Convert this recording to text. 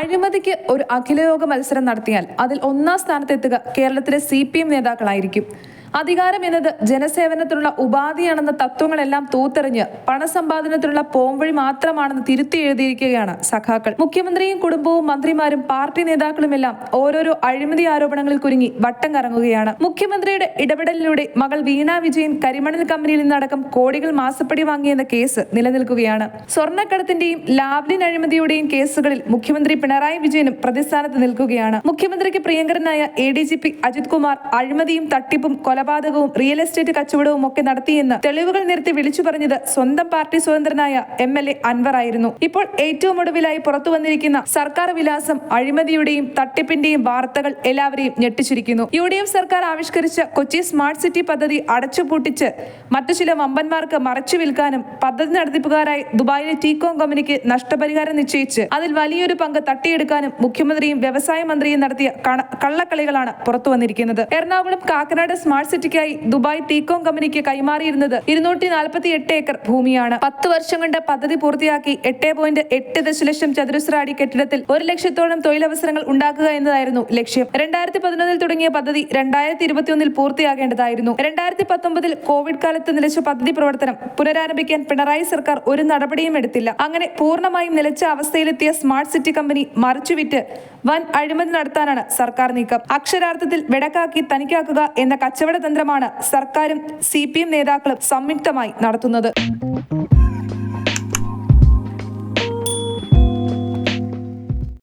അഴിമതിക്ക് ഒരു അഖിലയോഗ മത്സരം നടത്തിയാൽ അതിൽ ഒന്നാം സ്ഥാനത്തെത്തുക കേരളത്തിലെ സി പി എം നേതാക്കളായിരിക്കും. അധികാരം എന്നത് ജനസേവനത്തിനുള്ള ഉപാധിയാണെന്ന തത്വങ്ങളെല്ലാം തൂത്തെറിഞ്ഞ് പണസമ്പാദനത്തിനുള്ള പോംവഴി മാത്രമാണെന്ന് തിരുത്തി എഴുതിയിരിക്കുകയാണ് സഖാക്കൾ. മുഖ്യമന്ത്രിയും കുടുംബവും മന്ത്രിമാരും പാർട്ടി നേതാക്കളുമെല്ലാം ഓരോരോ അഴിമതി ആരോപണങ്ങളിൽ കുരുങ്ങി വട്ടം കറങ്ങുകയാണ്. മുഖ്യമന്ത്രിയുടെ ഇടപെടലിലൂടെ മകൾ വീണ വിജയൻ കരിമണൽ കമ്പനിയിൽ നിന്നടക്കം കോടികൾ മാസപ്പടി വാങ്ങിയെന്ന കേസ് നിലനിൽക്കുകയാണ്. സ്വർണക്കടത്തിന്റെയും ലാവ്ലിൻ അഴിമതിയുടെയും കേസുകളിൽ മുഖ്യമന്ത്രി പിണറായി വിജയനും പ്രതിസ്ഥാനത്ത് നിൽക്കുകയാണ്. മുഖ്യമന്ത്രിക്ക് പ്രിയങ്കരനായ A D G P Ajith Kumar അഴിമതിയും തട്ടിപ്പും കൊലപാതകവും റിയൽ എസ്റ്റേറ്റ് കച്ചവടവും ഒക്കെ നടത്തിയെന്ന് തെളിവുകൾ നിരത്തി വിളിച്ചു പറഞ്ഞത് സ്വന്തം പാർട്ടി സ്വതന്ത്രനായ എം എൽ എ അൻവർ ആയിരുന്നു. ഇപ്പോൾ ഏറ്റവും ഒടുവിലായി പുറത്തു വന്നിരിക്കുന്ന സർക്കാർ വിലാസം അഴിമതിയുടെയും തട്ടിപ്പിന്റെയും വാർത്തകൾ എല്ലാവരെയും ഞെട്ടിച്ചിരിക്കുന്നു. യു ഡി എഫ് സർക്കാർ ആവിഷ്കരിച്ച കൊച്ചി സ്മാർട്ട് സിറ്റി പദ്ധതി അടച്ചുപൂട്ടിച്ച് മറ്റു ചില വമ്പന്മാർക്ക് മറച്ചു വിൽക്കാനും പദ്ധതി നടത്തിപ്പുകാരായി ദുബായിലെ ടീകോം കമ്പനിക്ക് നഷ്ടപരിഹാരം നിശ്ചയിച്ച് അതിൽ വലിയൊരു പങ്ക് തട്ടിയെടുക്കാനും മുഖ്യമന്ത്രിയും വ്യവസായ മന്ത്രിയും നടത്തിയ കള്ളക്കളികളാണ് പുറത്തു വന്നിരിക്കുന്നത്. എറണാകുളം കാക്കനാട് സ്മാർട്ട് സിറ്റിക്കായി ദുബായ് തീക്കോം കമ്പനിക്ക് കൈമാറിയിരുന്നത് ഇരുന്നൂറ്റി നാൽപ്പത്തി എട്ട് ഏക്കർ ഭൂമിയാണ്. പത്ത് വർഷം കൊണ്ട് പദ്ധതി പൂർത്തിയാക്കി എട്ട് പോയിന്റ് എട്ട് ദശലക്ഷം ചതുരശ്ര അടി കെട്ടിടത്തിൽ ഒരു ലക്ഷത്തോളം തൊഴിലവസരങ്ങൾ ഉണ്ടാക്കുക എന്നതായിരുന്നു ലക്ഷ്യം. രണ്ടായിരത്തി പതിനൊന്നിൽ തുടങ്ങിയ പദ്ധതി രണ്ടായിരത്തി ഇരുപത്തിയൊന്നിൽ പൂർത്തിയാകേണ്ടതായിരുന്നു. രണ്ടായിരത്തി പത്തൊമ്പതിൽ കോവിഡ് കാലത്ത് നിലച്ച പദ്ധതി പ്രവർത്തനം പുനരാരംഭിക്കാൻ പിണറായി സർക്കാർ ഒരു നടപടിയും എടുത്തില്ല. അങ്ങനെ പൂർണമായും നിലച്ച അവസ്ഥയിലെത്തിയ സ്മാർട്ട് സിറ്റി കമ്പനി മറിച്ചുവിറ്റ് വൻ അഴിമതി നടത്താനാണ് സർക്കാർ നീക്കം. അക്ഷരാർത്ഥത്തിൽ വെടക്കാക്കി തനിക്കാക്കുക എന്ന കച്ചവട തന്ത്രമാണ് സർക്കാരും സി നേതാക്കളും സംയുക്തമായി നടത്തുന്നത്.